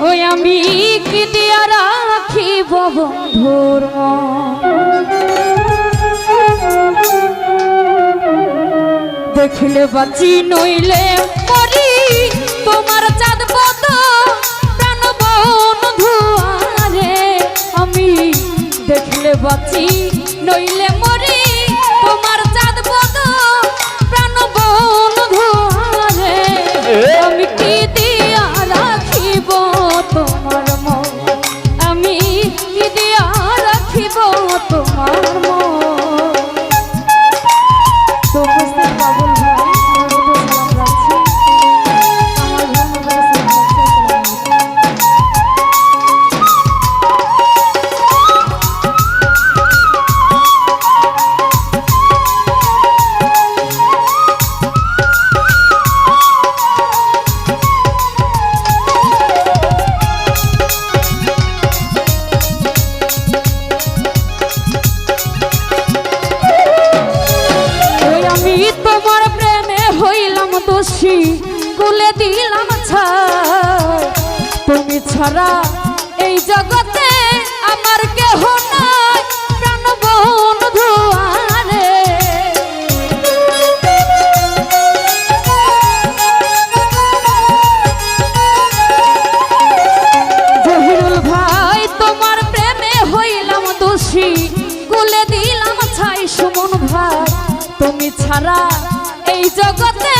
ওই আমি কি দিয়া রাখিব বন্ধুর? দেখিলে বাঁচি নইলে মরি। তোমার চাঁদ পদ প্রাণ বন্ধু আরে আমি দেখিলে বাঁচি নইলে মরি। তোমার চাঁদ পদ প্রাণ বন্ধু আরে আমি কি তোমার মন। আমি দিয়া রাখিব তোমার ছাড়া এই জগতে আমার কেহ নাই প্রাণ বন্ধু আরে জহিরুল ভাই, তোমার প্রেমে হইলাম দোষী, কুলে দিলাম ছাই সুমন ভাই। তুমি ছাড়া এই জগতে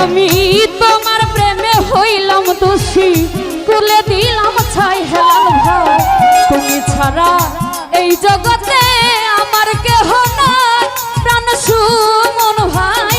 আমি তোমার প্রেমে হইলাম দোষী। তুলে দিলাম ছাই হেলাল ভাই তুমি ছাড়া এই জগতে আমার কেহ না প্রাণ সুমন ভাই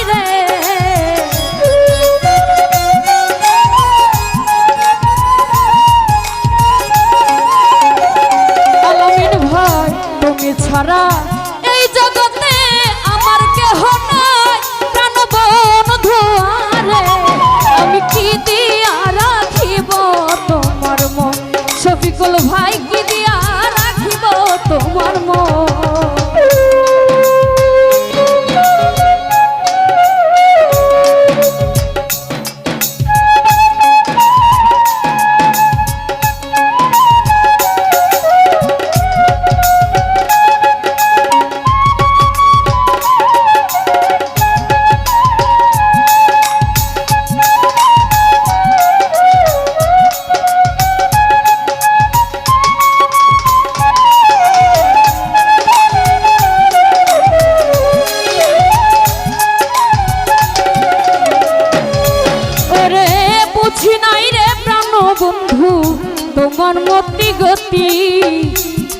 বুঝি নাই রে প্রাণ বন্ধু, তোমার মতি গতি।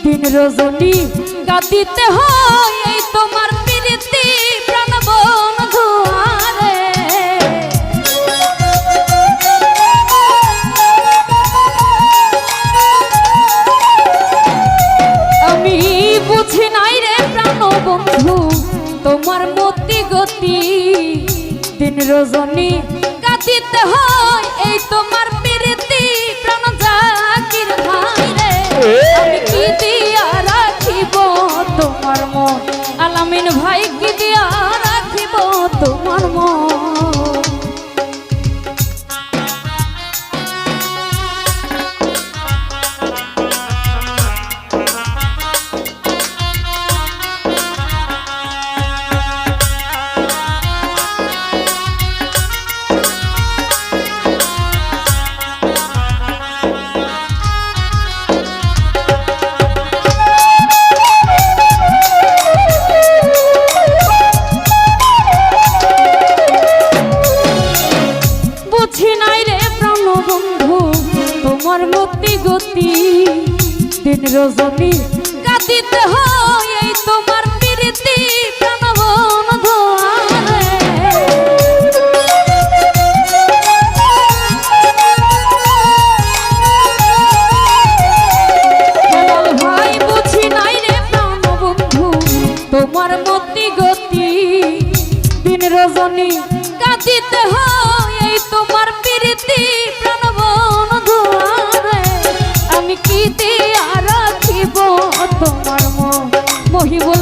দিন রজনী কাঁদিতে হয় এই তোমার প্রীতি, প্রাণ বন্ধু আমি বুঝি নাই রে বন্ধু, তোমার মতি গতি। রজনী কাঁদিতে হয়, এই তোমার প্রীতি প্রাণ জাকির ভাই রে আমি কি দিয়া রাখিব তোমার মন? আলামিন ভাই, কি দিয়া রাখিব তোমার মন? দিন রজনী। কাঁদিতে হয় এই তোমার প্রীতি প্রাণবন ধোয়ারে ভাই বুঝি নাই রে প্রাণবন্ধু তোমার মতি গতি দিন রজনী। কাঁদিতে হয় এই তোমার প্রীতি প্রাণবন কি দিয়া রাখিব তোমার মহিবুল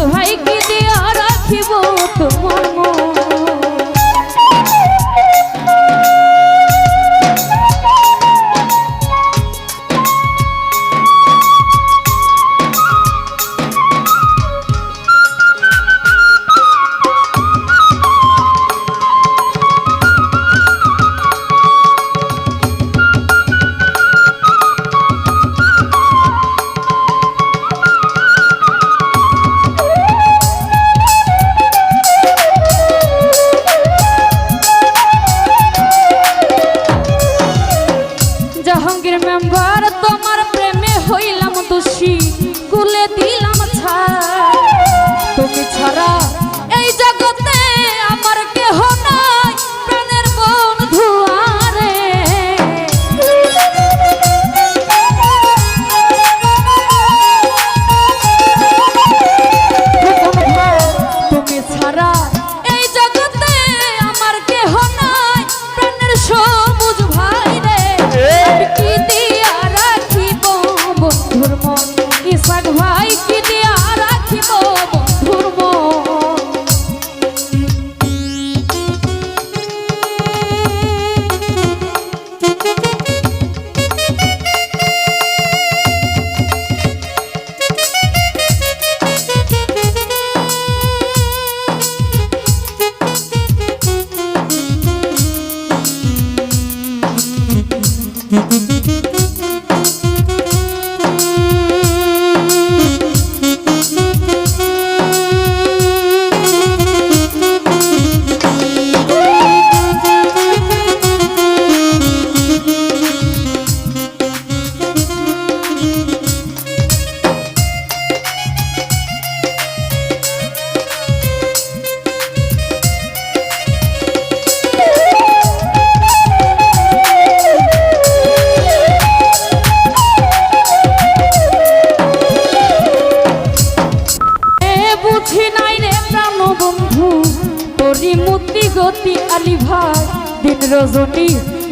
ভাই দিন রজনী।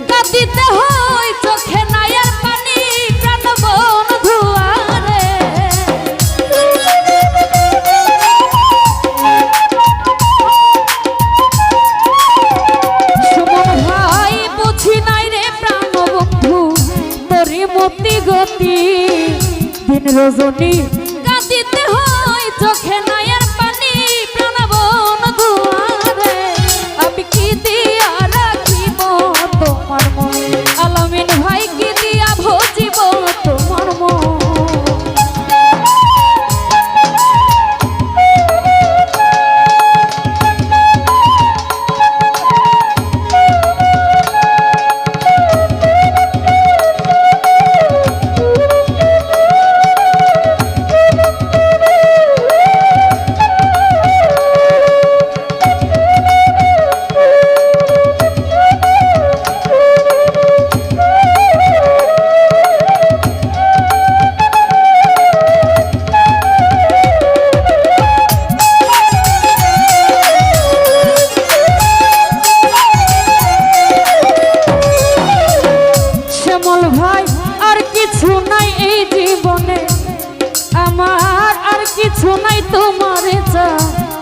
কাঁদিতে হয় চোখে নাই আর পানি প্রাণ বন্ধু গতি দিন রজনী। কাঁদিতে হয় চোখে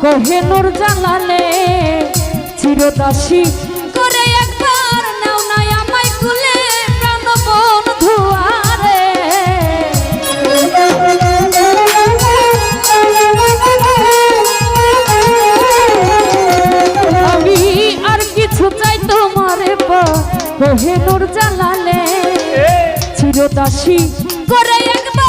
কহে নূর জালালে চিরদাসী করে একবার নাও নাই আমায় কুলে প্রাণ বন্ধু আরে। আমি আর কিছু চাই তোমারে পা কহে নূর জালালে চিরদাসী করে একবার